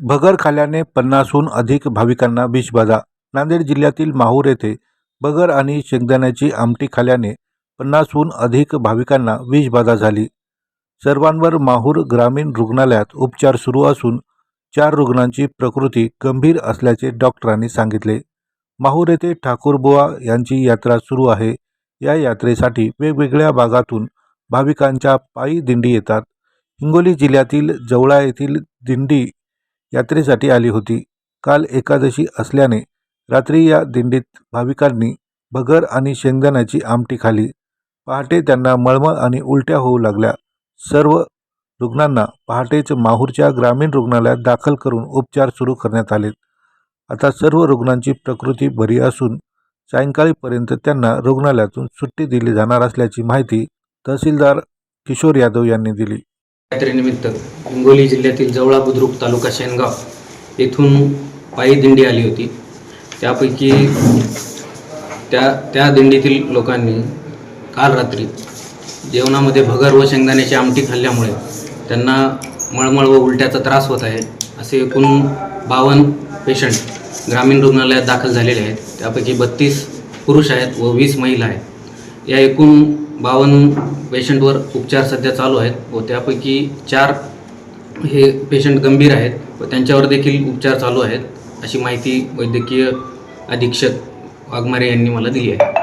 भगर खाल्याने पन्नासहून अधिक भाविकांना विषबाधा नांदेड जिल्ह्यातील माहूर येथे भगर आणि शेंगदाण्याची आमटी खाल्याने पन्नासहून अधिक भाविकांना विषबाधा झाली. सर्वांवर माहूर ग्रामीण रुग्णालयात उपचार सुरू असून चार रुग्णांची प्रकृती गंभीर असल्याचे डॉक्टरांनी सांगितले. माहूर येथे ठाकूरबुवा यांची यात्रा सुरू आहे. या यात्रेसाठी वेगवेगळ्या भागातून भाविकांच्या पायी दिंडी येतात. हिंगोली जिल्ह्यातील जवळा येथील दिंडी यात्रेसाठी आली होती. काल एकादशी असल्याने रात्री या दिंडीत भाविकांनी भगर आणि शेंगदाण्याची आमटी खाली. पहाटे त्यांना मळमळ आणि उलट्या होऊ लागल्या. सर्व रुग्णांना पहाटेच माहूरच्या ग्रामीण रुग्णालयात दाखल करून उपचार सुरू करण्यात आले. आता सर्व रुग्णांची प्रकृती बरी असून सायंकाळीपर्यंत त्यांना रुग्णालयातून सुट्टी दिली जाणार असल्याची माहिती तहसीलदार किशोर यादव यांनी दिली. यात्रेनिमित्त हिंगोली जिल्ह्यातील जवळा बुद्रुक तालुका शेनगाव येथून पायी दिंडी आली होती. त्यापैकी त्या त्या दिंडीतील लोकांनी काल रात्री जेवणामध्ये भगर व शेंगदाण्याची आमटी खाल्ल्यामुळे त्यांना मळमळ व उलट्याचा त्रास होत आहे असे एकूण बावन्न पेशंट ग्रामीण रुग्णालयात दाखल झालेले आहेत. त्यापैकी बत्तीस पुरुष आहेत व वीस महिला आहेत. या एकूण बावन्न पेशंटवर उपचार सध्या चालू आहेत व त्यापैकी चार हे पेशंट गंभीर आहेत व त्यांच्यावर देखील उपचार चालू आहेत अशी माहिती वैद्यकीय अधीक्षक वाघमारे यांनी मला दिली आहे.